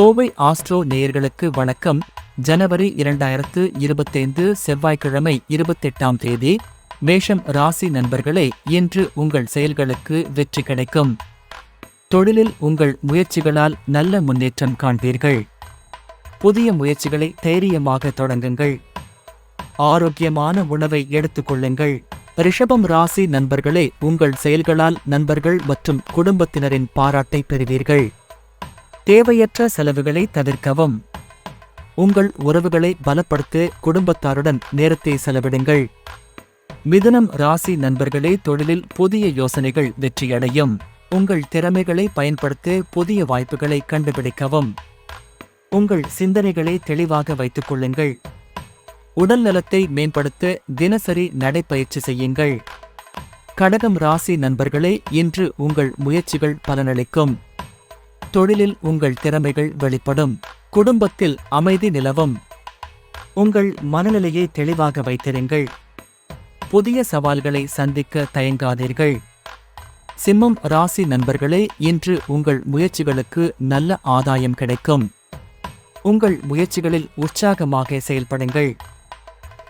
Kovai astro நேயர்களுக்கு வணக்கம். ஜனவரி இரண்டாயிரத்து இருபத்தைந்து செவ்வாய்க்கிழமை இருபத்தெட்டாம் தேதி மேஷம் ராசி நண்பர்களே இன்று உங்கள் செயல்களுக்கு வெற்றி கிடைக்கும். தொழிலில் உங்கள் முயற்சிகளால் நல்ல முன்னேற்றம் காண்பீர்கள். புதிய முயற்சிகளை தைரியமாக தொடங்குங்கள். ஆரோக்கியமான உணவை எடுத்துக்கொள்ளுங்கள். ரிஷபம் ராசி நண்பர்களே உங்கள் செயல்களால் நண்பர்கள் மற்றும் குடும்பத்தினரின் பாராட்டை பெறுவீர்கள். தேவையற்ற செலவுகளை தவிர்க்கவும். உங்கள் உறவுகளை பலப்படுத்த குடும்பத்தாருடன் நேரத்தை செலவிடுங்கள். மிதுனம் ராசி நண்பர்களே தொழிலில் புதிய யோசனைகள் வெற்றியடையும். உங்கள் திறமைகளை பயன்படுத்த புதிய வாய்ப்புகளை கண்டுபிடிக்கவும். உங்கள் சிந்தனைகளை தெளிவாக வைத்துக் கொள்ளுங்கள். உடல் நலத்தை மேம்படுத்த தினசரி நடைப்பயிற்சி செய்யுங்கள். கடகம் ராசி நண்பர்களே இன்று உங்கள் முயற்சிகள் பலனளிக்கும். தொழிலில் உங்கள் திறமைகள் வெளிப்படும். குடும்பத்தில் அமைதி நிலவும். உங்கள் மனநிலையை தெளிவாக வைத்திருங்கள். புதிய சவால்களை சந்திக்க தயங்காதீர்கள். சிம்மம் ராசி நண்பர்களே இன்று உங்கள் முயற்சிகளுக்கு நல்ல ஆதாயம் கிடைக்கும். உங்கள் முயற்சிகளில் உற்சாகமாக செயல்படுங்கள்.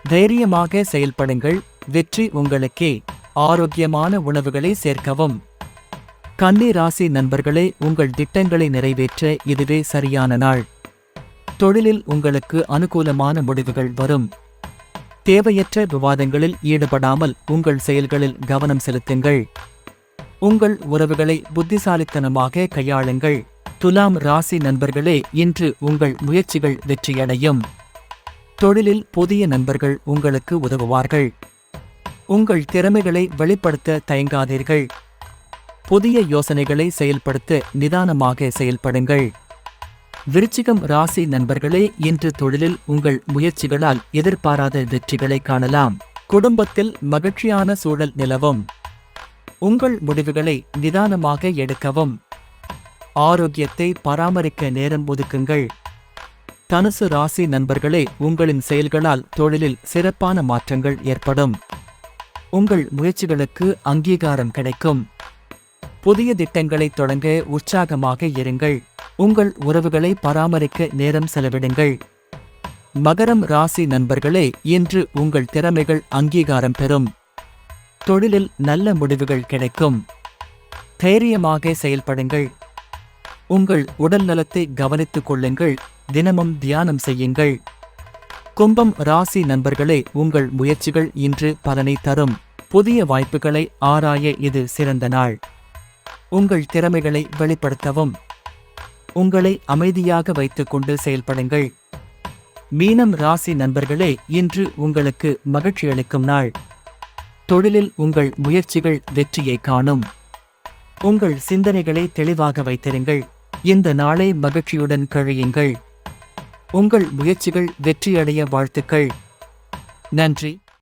தைரியமாக செயல்படுங்கள். வெற்றி உங்களுக்கே. ஆரோக்கியமான உணவுகளை சேர்க்கவும். கன்னி ராசி நண்பர்களே உங்கள் திட்டங்களை நிறைவேற்ற இதுவே சரியான நாள். தொழிலில் உங்களுக்கு அனுகூலமான முடிவுகள் வரும். தேவையற்ற விவாதங்களில் ஈடுபடாமல் உங்கள் செயல்களில் கவனம் செலுத்துங்கள். உங்கள் உறவுகளை புத்திசாலித்தனமாக கையாளுங்கள். துலாம் ராசி நண்பர்களே இன்று உங்கள் முயற்சிகள் வெற்றியடையும். தொழிலில் புதிய நண்பர்கள் உங்களுக்கு உதவுவார்கள். உங்கள் திறமைகளை வெளிப்படுத்த தயங்காதீர்கள். புதிய யோசனைகளை செயல்படுத்த நிதானமாக செயல்படுங்கள். விருச்சிகம் ராசி நண்பர்களே இன்று தொழிலில் உங்கள் முயற்சிகளால் எதிர்பாராத வெற்றிகளை காணலாம். குடும்பத்தில் மகிழ்ச்சியான சூழல் நிலவும். உங்கள் முடிவுகளை நிதானமாக எடுக்கவும். ஆரோக்கியத்தை பராமரிக்க நேரம் ஒதுக்குங்கள். தனுசு ராசி நண்பர்களே உங்களின் செயல்களால் தொழிலில் சிறப்பான மாற்றங்கள் ஏற்படும். உங்கள் முயற்சிகளுக்கு அங்கீகாரம் கிடைக்கும். புதிய திட்டங்களை தொடங்க உற்சாகமாக இருங்கள். உங்கள் உறவுகளை பராமரிக்க நேரம் செலவிடுங்கள். மகரம் ராசி நண்பர்களே இன்று உங்கள் திறமைகள் அங்கீகாரம் பெறும். தொழிலில் நல்ல முடிவுகள் கிடைக்கும். தைரியமாக செயல்படுங்கள். உங்கள் உடல் நலத்தை கவனித்துக் கொள்ளுங்கள். தினமும் தியானம் செய்யுங்கள். கும்பம் ராசி நண்பர்களே உங்கள் முயற்சிகள் இன்று பலனை தரும். புதிய வாய்ப்புகளை ஆராய இது சிறந்த நாள். உங்கள் திறமைகளை வெளிப்படுத்தவும். உங்களை அமைதியாக வைத்துக்கொண்டு செயல்படுங்கள். மீனம் ராசி நண்பர்களே இன்று உங்களுக்கு மகிழ்ச்சியளிக்கும் நாள். தொழிலில் உங்கள் முயற்சிகள் வெற்றியை காணும். உங்கள் சிந்தனைகளை தெளிவாக வைத்திருங்கள். இந்த நாளை மகிழ்ச்சியுடன் கழியுங்கள். உங்கள் முயற்சிகள் வெற்றியடைய வாழ்த்துக்கள். நன்றி.